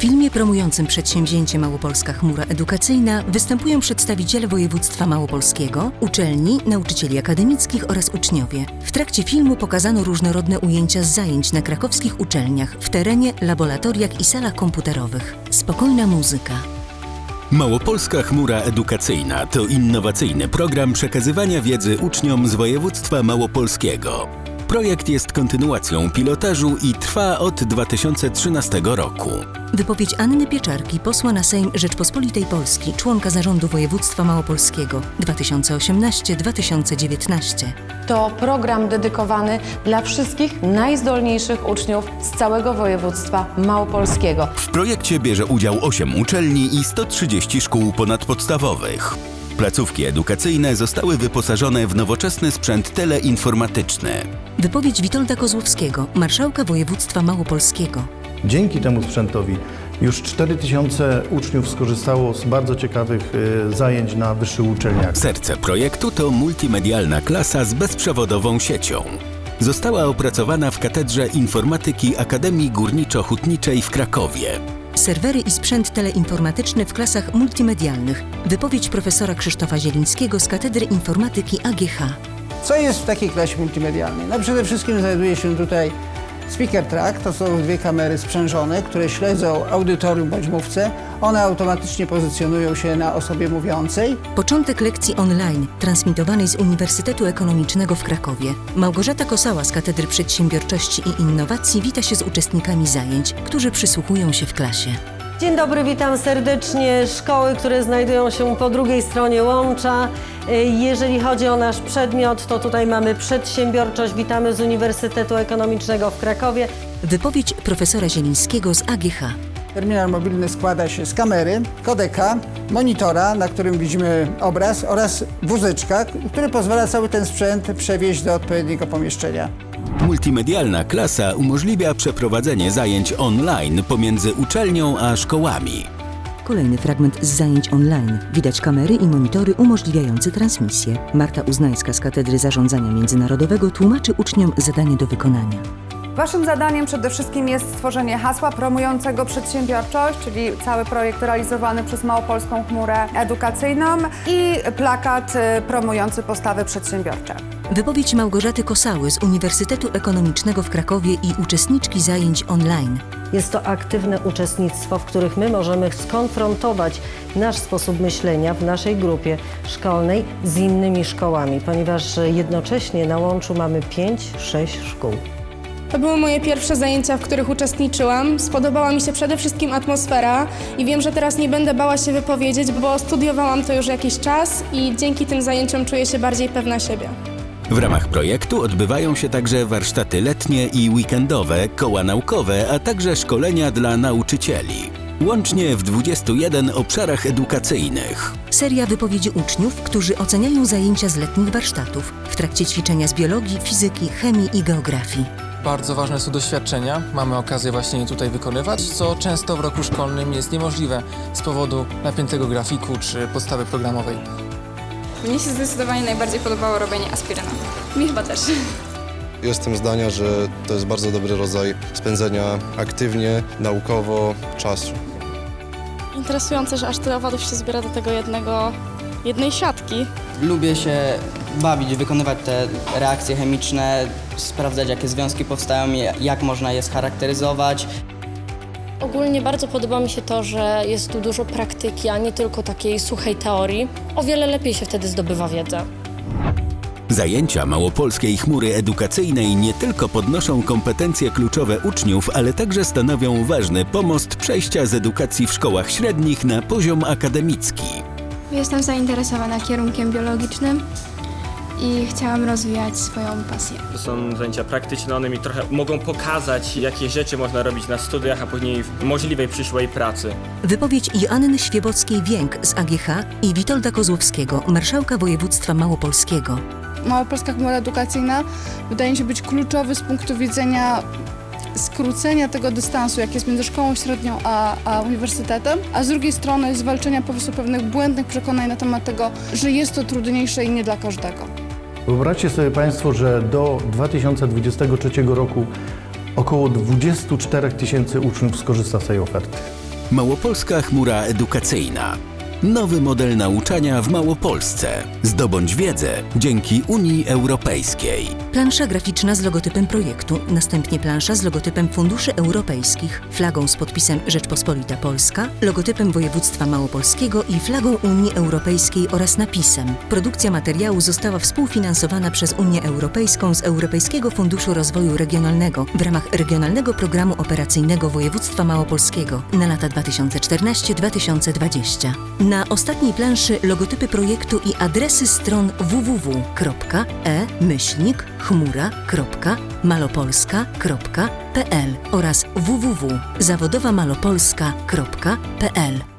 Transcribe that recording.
filmie promującym przedsięwzięcie Małopolska Chmura Edukacyjna występują przedstawiciele województwa małopolskiego, uczelni, nauczycieli akademickich oraz uczniowie. W trakcie filmu pokazano różnorodne ujęcia z zajęć na krakowskich uczelniach, w terenie, laboratoriach i salach komputerowych. Spokojna muzyka. Małopolska Chmura Edukacyjna to innowacyjny program przekazywania wiedzy uczniom z województwa małopolskiego. Projekt jest kontynuacją pilotażu i trwa od 2013 roku. Wypowiedź Anny Pieczarki, posła na Sejm Rzeczpospolitej Polski, członka zarządu województwa małopolskiego 2018-2019. To program dedykowany dla wszystkich najzdolniejszych uczniów z całego województwa małopolskiego. W projekcie bierze udział 8 uczelni i 130 szkół ponadpodstawowych. Placówki edukacyjne zostały wyposażone w nowoczesny sprzęt teleinformatyczny. Wypowiedź Witolda Kozłowskiego, marszałka województwa małopolskiego. Dzięki temu sprzętowi już 4000 uczniów skorzystało z bardzo ciekawych y, zajęć na wyższych uczelniach. Serce projektu to multimedialna klasa z bezprzewodową siecią. Została opracowana w Katedrze Informatyki Akademii Górniczo-Hutniczej w Krakowie. Serwery i sprzęt teleinformatyczny w klasach multimedialnych. Wypowiedź profesora Krzysztofa Zielińskiego z Katedry Informatyki AGH. Co jest w takiej klasie multimedialnej? No przede wszystkim znajduje się tutaj speaker track, to są dwie kamery sprzężone, które śledzą audytorium bądź mówcę. One automatycznie pozycjonują się na osobie mówiącej. Początek lekcji online, transmitowanej z Uniwersytetu Ekonomicznego w Krakowie. Małgorzata Kosała z Katedry Przedsiębiorczości i Innowacji wita się z uczestnikami zajęć, którzy przysłuchują się w klasie. Dzień dobry, witam serdecznie szkoły, które znajdują się po drugiej stronie łącza. Jeżeli chodzi o nasz przedmiot, to tutaj mamy przedsiębiorczość. Witamy z Uniwersytetu Ekonomicznego w Krakowie. Wypowiedź profesora Zielińskiego z AGH. Terminal mobilny składa się z kamery, kodeka, monitora, na którym widzimy obraz oraz wózeczka, który pozwala cały ten sprzęt przewieźć do odpowiedniego pomieszczenia. Multimedialna klasa umożliwia przeprowadzenie zajęć online pomiędzy uczelnią a szkołami. Kolejny fragment z zajęć online. Widać kamery i monitory umożliwiające transmisję. Marta Uznańska z Katedry Zarządzania Międzynarodowego tłumaczy uczniom zadanie do wykonania. Waszym zadaniem przede wszystkim jest stworzenie hasła promującego przedsiębiorczość, czyli cały projekt realizowany przez Małopolską Chmurę Edukacyjną i plakat y, promujący postawy przedsiębiorcze. Wypowiedź Małgorzaty Kosały z Uniwersytetu Ekonomicznego w Krakowie i uczestniczki zajęć online. Jest to aktywne uczestnictwo, w których my możemy skonfrontować nasz sposób myślenia w naszej grupie szkolnej z innymi szkołami, ponieważ jednocześnie na łączu mamy 5-6 szkół. To były moje pierwsze zajęcia, w których uczestniczyłam. Spodobała mi się przede wszystkim atmosfera i wiem, że teraz nie będę bała się wypowiedzieć, bo studiowałam to już jakiś czas i dzięki tym zajęciom czuję się bardziej pewna siebie. W ramach projektu odbywają się także warsztaty letnie i weekendowe, koła naukowe, a także szkolenia dla nauczycieli. Łącznie w 21 obszarach edukacyjnych. Seria wypowiedzi uczniów, którzy oceniają zajęcia z letnich warsztatów w trakcie ćwiczenia z biologii, fizyki, chemii i geografii. Bardzo ważne są doświadczenia. Mamy okazję właśnie je tutaj wykonywać, co często w roku szkolnym jest niemożliwe z powodu napiętego grafiku czy podstawy programowej. Mnie się zdecydowanie najbardziej podobało robienie aspiryna. Mi chyba też. Jestem zdania, że to jest bardzo dobry rodzaj spędzenia aktywnie, naukowo czasu. Interesujące, że aż tyle owadów się zbiera do tego jednego, jednej siatki. Lubię się bawić, wykonywać te reakcje chemiczne, sprawdzać jakie związki powstają i jak można je scharakteryzować. Ogólnie bardzo podoba mi się to, że jest tu dużo praktyki, a nie tylko takiej suchej teorii. O wiele lepiej się wtedy zdobywa wiedzę. Zajęcia Małopolskiej Chmury Edukacyjnej nie tylko podnoszą kompetencje kluczowe uczniów, ale także stanowią ważny pomost przejścia z edukacji w szkołach średnich na poziom akademicki. Jestem zainteresowana kierunkiem biologicznym i chciałam rozwijać swoją pasję. To są zajęcia praktyczne, one mi trochę mogą pokazać, jakie rzeczy można robić na studiach, a później w możliwej przyszłej pracy. Wypowiedź Joanny Świebockiej-Więk z AGH i Witolda Kozłowskiego, marszałka województwa małopolskiego. Małopolska Chmura Edukacyjna wydaje mi się być kluczowy z punktu widzenia skrócenia tego dystansu, jak jest między szkołą średnią a, a uniwersytetem, a z drugiej strony zwalczenia po prostu pewnych błędnych przekonań na temat tego, że jest to trudniejsze i nie dla każdego. Wyobraźcie sobie Państwo, że do 2023 roku około 24 tysięcy uczniów skorzysta z tej oferty. Małopolska chmura edukacyjna. Nowy model nauczania w Małopolsce. Zdobądź wiedzę dzięki Unii Europejskiej. Plansza graficzna z logotypem projektu, następnie plansza z logotypem funduszy europejskich, flagą z podpisem Rzeczpospolita Polska, logotypem województwa małopolskiego i flagą Unii Europejskiej oraz napisem. Produkcja materiału została współfinansowana przez Unię Europejską z Europejskiego Funduszu Rozwoju Regionalnego w ramach Regionalnego Programu Operacyjnego Województwa Małopolskiego na lata 2014-2020. Na ostatniej planszy logotypy projektu i adresy stron www.chmura.malopolska.pl oraz www.zawodowamalopolska.pl.